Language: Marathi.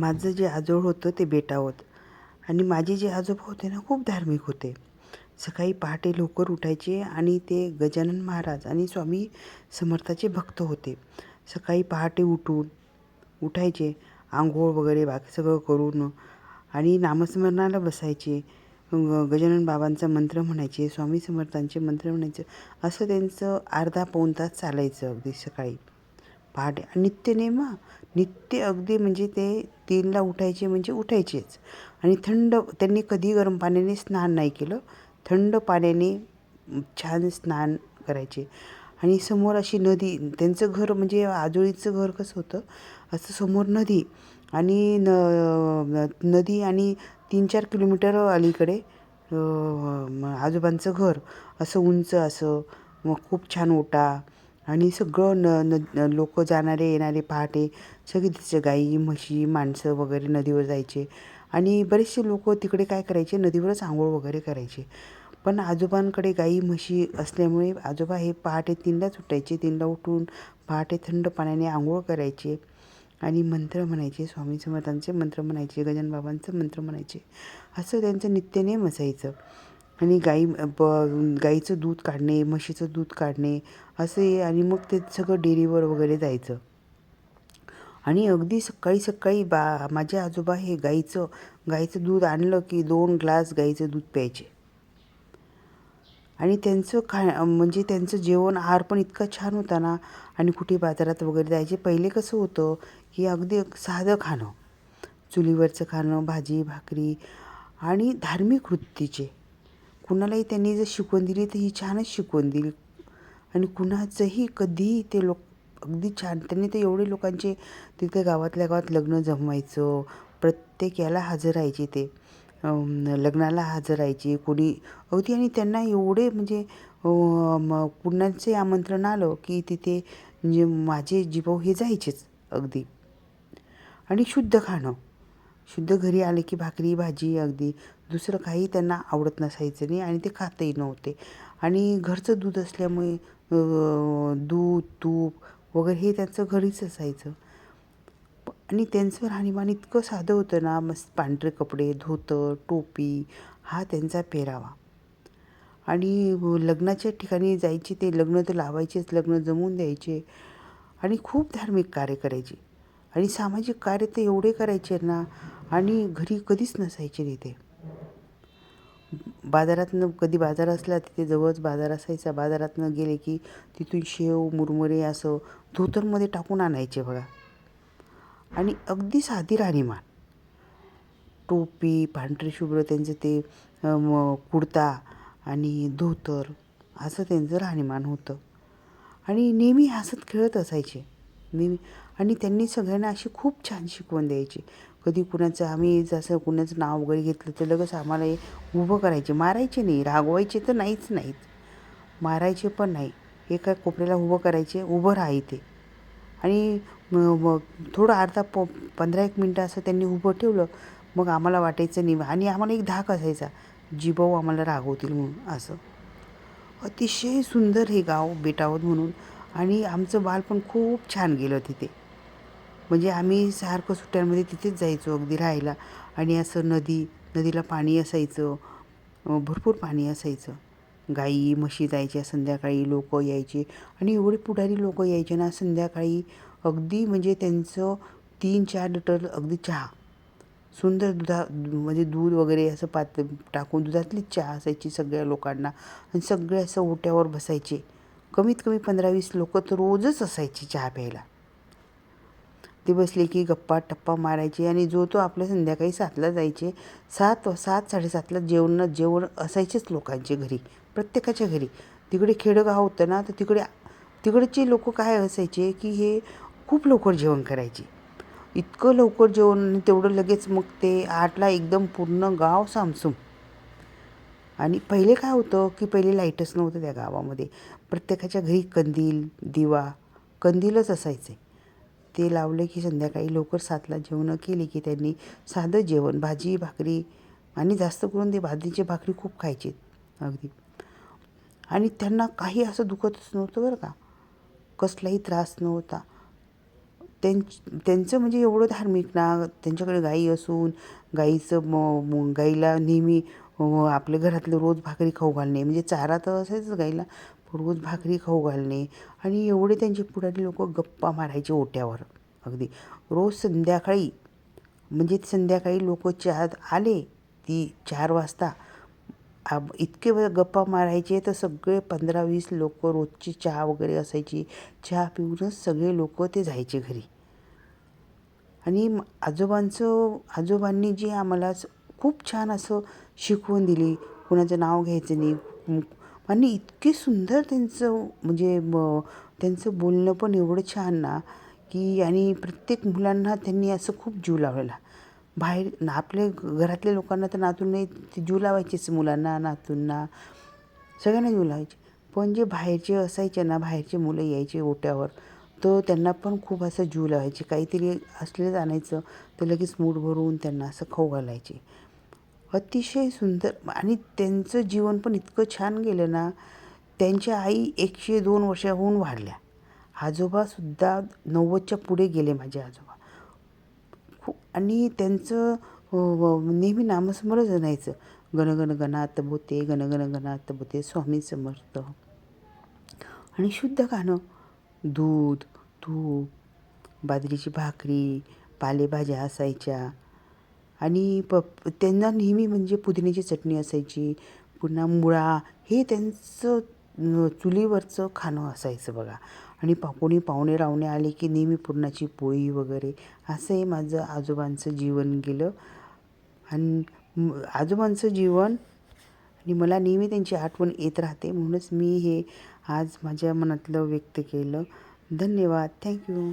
माझं जे आजोळ होतं ते बेटावत. आणि माझे जे आजोबा होते ना खूप धार्मिक होते. सकाळी पहाटे लवकर उठायचे आणि ते गजानन महाराज आणि स्वामी समर्थाचे भक्त होते. सकाळी पहाटे उठून उठायचे आंघोळ वगैरे बाकी सगळं करून आणि नामस्मरणाला बसायचे. गजानन बाबांचा मंत्र म्हणायचे स्वामी समर्थांचे मंत्र म्हणायचे. असं त्यांचं अर्धा पाऊण तास चालायचं अगदी सकाळी. पहाटे. आणि नित्यनेम नित्य अगदी म्हणजे ते तीनला उठायचे म्हणजे उठायचेच. आणि थंड त्यांनी कधी गरम पाण्याने स्नान नाही केलं. थंड पाण्याने छान स्नान करायचे. आणि समोर अशी नदी त्यांचं घर म्हणजे आजोळीचं घर कसं होतं? असं समोर नदी आणि न नदी आणि तीन चार किलोमीटर अलीकडे आजोबांचं घर. असं उंच असं मग खूप छान ओटा आणि सगळं न न लोक जाणारे येणारे पहाटे सगळे तिथे गाई म्हशी माणसं वगैरे नदीवर जायचे. आणि बरेचसे लोक तिकडे काय करायचे? नदीवरच आंघोळ वगैरे करायचे. पण आजोबांकडे गाई म्हशी असल्यामुळे आजोबा हे पहाटे तीनलाच उठायचे तीनला उठून पहाटे थंड पाण्याने आंघोळ करायचे. आणि मंत्र म्हणायचे स्वामी समर्थांचे मंत्र म्हणायचे गजानबाबांचं मंत्र म्हणायचे. असं त्यांचं नित्यनेम असायचं. आणि गाई ब गाईचं दूध काढणे म्हशीचं दूध काढणे असे आणि मग ते सगळं डेअरीवर वगैरे जायचं. आणि अगदी सकाळी सकाळी बा माझे आजोबा हे गाईचं गाईचं दूध आणलं की दोन ग्लास गाईचं दूध प्यायचे. आणि त्यांचं खा म्हणजे त्यांचं जेवण आहार पण इतका छान होता ना आणि कुठे बाजारात वगैरे जायचे. पहिले कसं होतं की अगदी साधं खाणं चुलीवरचं खाणं भाजी भाकरी आणि धार्मिक वृत्तीचे. कुणालाही त्यांनी जर शिकवण दिली तर ही छानच शिकवण दिली आणि कुणाचंही कधीही ते लोक अगदी छान त्यांनी तर एवढे लोकांचे तिथे गावातल्या गावात लग्न जमवायचं प्रत्येक याला हजर राहायचे ते. लग्नाला हजर राहायचे कोणी अगदी आणि त्यांना एवढे म्हणजे कुणाचे आमंत्रण आलं की तिथे म्हणजे माझे जिभाऊ हे जायचेच अगदी. आणि शुद्ध खाणं. शुद्ध घरी आले की भाकरी भाजी अगदी. दुसरं काही त्यांना आवडत नसायचं नाही आणि ते खातही नव्हते. आणि घरचं दूध असल्यामुळे दूध तूप वगैरे हे त्यांचं घरीच असायचं. आणि त्यांचं राहणीमान इतकं साधं होतं ना मस्त पांढरे कपडे धोतर टोपी हा त्यांचा पेरावा. आणि लग्नाच्या ठिकाणी जायचे ते लग्न तर लावायचेच लग्न जमवून द्यायचे. आणि खूप धार्मिक कार्य करायचे. आणि सामाजिक कार्य तर एवढे करायचे ना आणि घरी कधीच नसायचे तिथे. बाजारातनं कधी बाजार असला तिथे जवळच बाजार असायचा. बाजारातनं गेले की तिथून शेव मुरमुरे असं धोतरमध्ये टाकून आणायचे बघा. आणि अगदी साधी राहणीमान. टोपी पांढरे शुभ्र त्यांचं ते कुडता कुर्ता आणि धोतर असं त्यांचं राहणीमान होतं. आणि नेहमी हसत खेळत असायचे. नेहमी आणि त्यांनी सगळ्यांना अशी खूप छान शिकवण द्यायची. कधी कुणाचं आम्ही जसं कुणाचं नाव वगैरे घेतलं तर लगेच आम्हाला उभं करायचे. मारायचे नाही रागवायचे तर नाहीच नाहीत. मारायचे पण नाही. एका कोपऱ्याला उभं करायचे उभं राहा इथे. आणि मग थोडं अर्धा प पंधरा एक मिनटं असं त्यांनी उभं ठेवलं मग आम्हाला वाटायचं नाही. आणि आम्हाला एक धाक असायचा जिभाऊ आम्हाला रागवतील म्हणून असं. अतिशय सुंदर हे गाव बेटावत म्हणून. आणि आमचं बालपण खूप छान गेलं तिथे. म्हणजे आम्ही सारखं सुट्ट्यांमध्ये तिथेच जायचो अगदी राहायला. आणि असं नदी नदीला पाणी असायचं भरपूर पाणी असायचं. गाई म्हशी जायच्या संध्याकाळी लोक यायचे. आणि एवढे पुढारी लोक यायचे ना संध्याकाळी अगदी म्हणजे त्यांचं तीन चार लिटर अगदी चहा. सुंदर दुधा म्हणजे दूध वगैरे असं पात टाकून दुधातली चहा असायची सगळ्या लोकांना. आणि सगळे असं ओट्यावर बसायचे. कमीत कमी पंधरा वीस लोक तर रोजच असायचे चहा प्यायला. ते बसले की गप्पा टप्पा मारायचे आणि जो तो आपल्या संध्याकाळी सातला जायचे सात सात साडेसातला जेवण जेवण असायचेच लोकांचे घरी प्रत्येकाच्या घरी. तिकडे खेडगाव होतं ना तर तिकडे तिकडचे लोक काय असायचे की हे खूप लवकर जेवण करायचे. इतकं लवकर जेवण आणि तेवढं लगेच मग ते आठला एकदम पूर्ण गाव सामसूम. आणि पहिले काय होतं की पहिले लाईटच नव्हतं त्या गावामध्ये. प्रत्येकाच्या घरी कंदील दिवा कंदीलच असायचे. ते लावले की संध्याकाळी लवकर सातला जेवणं केली की त्यांनी साधं जेवण भाजी भाकरी आणि जास्त करून ते भाजीची भाकरी खूप खायचे अगदी. आणि त्यांना काही असं दुखतच नव्हतं बरं का. कसलाही त्रास नव्हता. त्यांच त्यांचं म्हणजे एवढं धार्मिक ना त्यांच्याकडे गाई असून गाईचं म गाईला नेहमी आपल्या घरातलं रोज भाकरी खाऊ घालणे म्हणजे चारा तर असायचंच गाईला रोज भाकरी खाऊ घालणे आणि एवढे त्यांचे पुढारी लोक गप्पा मारायचे ओट्यावर. अगदी. रोज संध्याकाळी म्हणजे संध्याकाळी लोक चहा आले ती चार वाजता इतके गप्पा मारायचे तर सगळे पंधरा वीस लोक रोजची चहा वगैरे असायची. चहा पिऊनच सगळे लोक ते जायचे घरी. आणि आजोबांचं आजोबांनी जे आम्हाला खूप छान असं शिकवून दिली. कुणाचं नाव घ्यायचं नाही. आणि इतके सुंदर त्यांचं म्हणजे म त्यांचं बोलणं पण एवढं छान ना की आणि प्रत्येक मुलांना त्यांनी असं खूप जीव लावलेला. बाहेर ना घरातल्या लोकांना तर नातून नाही ते जीव लावायचेच मुलांना नातूंना. सगळ्यांना जीव लावायचे. पण जे बाहेरचे असायचे ना बाहेरचे मुलं यायचे ओट्यावर तर त्यांना पण खूप असं जीव लावायचे. काहीतरी असलेलंच आणायचं तर लगेच मूठ भरून त्यांना असं खाऊ घालायचे. अतिशय सुंदर. आणि त्यांचं जीवन पण इतकं छान गेलं ना त्यांच्या आई एकशे दोन वर्षाहून वाढल्या. आजोबासुद्धा नव्वदच्या पुढे गेले माझे आजोबा. खूप आणि त्यांचं नेहमी नामस्मरण जणायचं. गणगण गणात बोते गणगण गणात बोते स्वामी समर्थ. आणि शुद्ध गाणं. दूध तूप बाजरीची भाकरी पालेभाज्या असायच्या. आणि प त्यांना नेहमी म्हणजे पुदिन्याची चटणी असायची पुन्हा मुळा हे त्यांचं चुलीवरचं खाणं असायचं बघा. आणि पा कोणी पाहुणे रावणे आले की नेहमी पुरणाची पोळी वगैरे असं हे माझं आजोबांचं जीवन गेलं. आणि आजोबांचं जीवन आणि मला नेहमी त्यांची आठवण येत राहते. म्हणूनच मी हे आज माझ्या मनातलं व्यक्त केलं. धन्यवाद. थँक्यू.